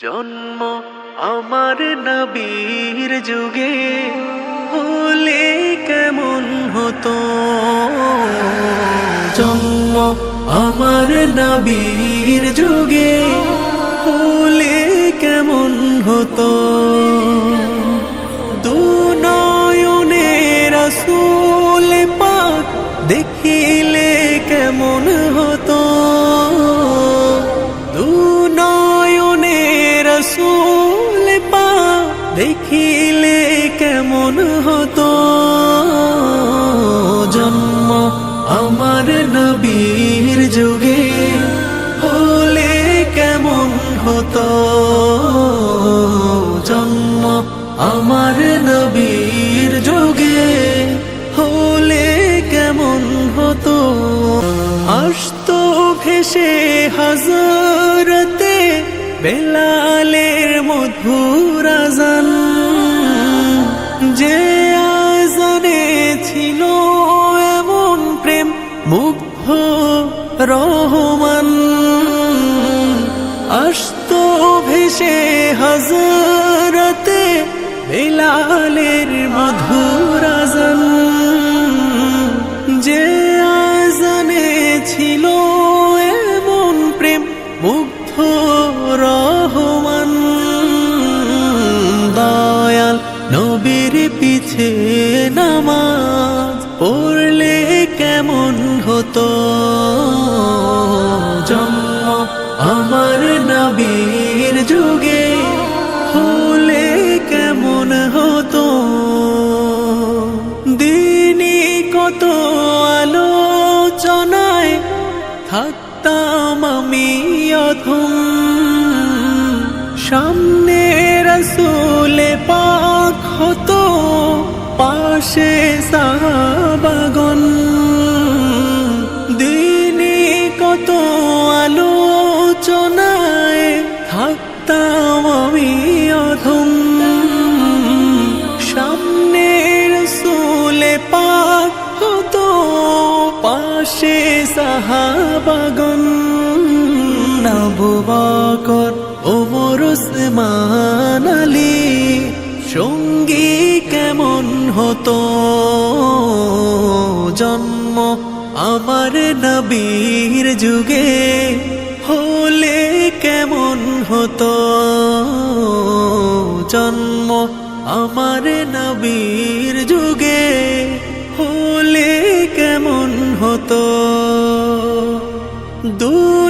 জন্ম আমার নবীর যুগে হলে কেমন হতো? জন্ম আমার নবীর যুগে হলে কেমন হতো? দুনয়নে রসুল পাক দেখিলে দেখিলে কেমন হতো? জন্ম আমার নবীর যুগে হলে কেমন হতো? জন্ম আমার নবীর যুগে হলে কেমন হতো? আসতো ভেসে হাজারতে বেলালের মধুর আজান যে আজানে ছিল এমন প্রেম মুগ্ধ রহমান। আসত ভেসে হাজারতে বেলালের মধুর পিছে নামাজ পড়লে কেমন হতো? জন্ম আমার নবীর যুগে হলে কেমন হতো? দিনই কত আলোচনায় থাকতাম আমি অধম। সামনে রসুলে হতো পাশে সাহাবাগন দিনে কত আলোচনায় থাকতাম আমি অধম। সামনের রসুলে পাক হতো পাশে সাহাবাগন আবু বকর ওমর উসমান আলী। সঙ্গী কেমন হতো? জন্ম আমার নবীর যুগে হলে কেমন হতো? জন্ম আমার নবীর যুগে হলে কেমন হতো? দুনয়নে